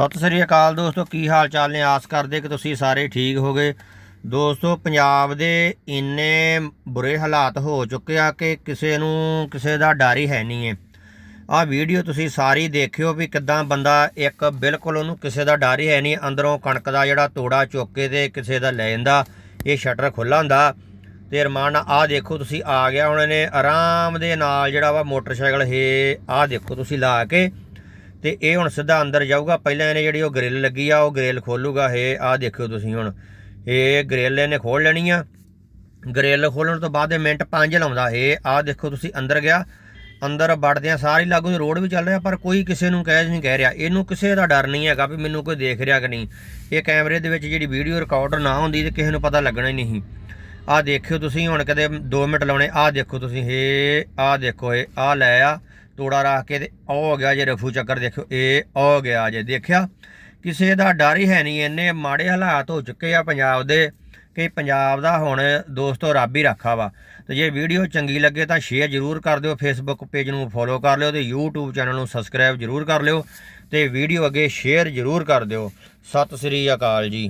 ਸਤਿ ਸ੍ਰੀ ਅਕਾਲ ਦੋਸਤੋ, ਕੀ ਹਾਲ ਚਾਲ ਨੇ? ਆਸ ਕਰਦੇ ਕਿ ਤੁਸੀਂ ਸਾਰੇ ਠੀਕ ਹੋਗੇ। ਦੋਸਤੋ, ਪੰਜਾਬ ਦੇ ਇੰਨੇ ਬੁਰੇ ਹਾਲਾਤ ਹੋ ਚੁੱਕੇ ਆ ਕਿ ਕਿਸੇ ਨੂੰ ਕਿਸੇ ਦਾ ਡਰ ਹੀ ਹੈ ਨਹੀਂ ਹੈ ਆਹ ਵੀਡੀਓ ਤੁਸੀਂ ਸਾਰੀ ਦੇਖਿਓ ਵੀ ਕਿਦਾਂ ਬੰਦਾ ਇੱਕ ਬਿਲਕੁਲ ਉਹਨੂੰ ਕਿਸੇ ਦਾ ਡਰ ਹੀ ਹੈ ਨਹੀਂ। ਅੰਦਰੋਂ ਕਣਕ ਦਾ ਜਿਹੜਾ ਤੋੜਾ ਚੁੱਕ ਕੇ ਤੇ ਕਿਸੇ ਦਾ ਲੈ ਜਾਂਦਾ, ਇਹ ਸ਼ਟਰ ਖੁੱਲਾ ਹੁੰਦਾ। ਤੇ ਰਮਾਨ ਆਹ ਦੇਖੋ ਤੁਸੀਂ ਆ ਗਿਆ ਹੁਣ ਇਹਨੇ ਆਰਾਮ ਦੇ ਨਾਲ ਜਿਹੜਾ ਵਾ ਮੋਟਰਸਾਈਕਲ ਇਹ ਆਹ ਦੇਖੋ ਤੁਸੀਂ ਲਾ ਕੇ। ਤੇ ਇਹ ਹੁਣ ਸਿੱਧਾ ਅੰਦਰ ਜਾਊਗਾ। ਪਹਿਲਾਂ ਇਹਨੇ ਜਿਹੜੀ ਉਹ ਗ੍ਰਿਲ ਲੱਗੀ ਆ, ਉਹ ਗ੍ਰਿਲ ਖੋਲੂਗਾ। ਇਹ ਆਹ ਦੇਖਿਓ ਤੁਸੀਂ ਹੁਣ। ਇਹ ਗ੍ਰਿਲ ਇਹਨੇ ਖੋਲ ਲੈਣੀ ਆ। ਗ੍ਰਿਲ ਖੋਲਣ ਤੋਂ ਬਾਅਦ ਇਹ ਮਿੰਟ 5 ਲਾਉਂਦਾ। ਇਹ ਆਹ ਦੇਖੋ ਤੁਸੀਂ ਅੰਦਰ ਗਿਆ। ਅੰਦਰ ਵੜਦਿਆਂ ਸਾਰੀ ਲਾਗੂ ਰੋਡ ਵੀ ਚੱਲ ਰਿਹਾ, ਪਰ ਕੋਈ ਕਿਸੇ ਨੂੰ ਕਹਿ ਨਹੀਂ ਕਹਿ ਰਿਹਾ। ਇਹਨੂੰ ਕਿਸੇ ਦਾ ਡਰ ਨਹੀਂ ਹੈਗਾ ਵੀ ਮੈਨੂੰ ਕੋਈ ਦੇਖ ਰਿਹਾ ਕਿ ਨਹੀਂ। ਇਹ ਕੈਮਰੇ ਦੇ ਵਿੱਚ ਜਿਹੜੀ ਵੀਡੀਓ ਰਿਕਾਰਡਰ ਨਾ ਹੁੰਦੀ ਤੇ ਕਿਸੇ ਨੂੰ ਪਤਾ ਲੱਗਣਾ ਹੀ ਨਹੀਂ। ਆਹ ਦੇਖਿਓ ਤੁਸੀਂ ਹੁਣ ਕਦੇ 2 ਮਿੰਟ ਲਾਉਣੇ। ਆਹ ਦੇਖੋ ਤੁਸੀਂ ਹੇ ਆਹ ਦੇਖੋ, ਇਹ ਆਹ ਲੈ ਆ। ਤੋੜਾ ਰੱਖ ਕੇ ਤੇ ਉਹ ਹੋ ਗਿਆ ਜੇ ਰਫੂ ਚੱਕਰ ਦੇਖੋ ਇਹ ਹੋ ਗਿਆ ਜੇ ਦੇਖਿਆ। ਕਿਸੇ ਦਾ ਡਰ ਹੀ ਹੈ ਨਹੀਂ, ਇੰਨੇ ਮਾੜੇ ਹਾਲਾਤ ਹੋ ਚੁੱਕੇ ਆ ਪੰਜਾਬ ਦੇ ਕਿ ਪੰਜਾਬ ਦਾ ਹੁਣ ਦੋਸਤੋ ਰੱਬ ਹੀ ਰੱਖਾ ਵਾ। ਤੇ ਜੇ ਵੀਡੀਓ ਚੰਗੀ ਲੱਗੇ ਤਾਂ ਸ਼ੇਅਰ ਜ਼ਰੂਰ ਕਰ ਦਿਓ ਫੇਸਬੁੱਕ ਪੇਜ ਨੂੰ ਫੋਲੋ ਕਰ ਲਿਓ ਤੇ YouTube ਚੈਨਲ ਨੂੰ ਸਬਸਕ੍ਰਾਈਬ ਜ਼ਰੂਰ ਕਰ ਲਿਓ ਤੇ ਵੀਡੀਓ ਅੱਗੇ ਸ਼ੇਅਰ ਜ਼ਰੂਰ ਕਰ ਦਿਓ। ਸਤਿ ਸ੍ਰੀ ਅਕਾਲ ਜੀ।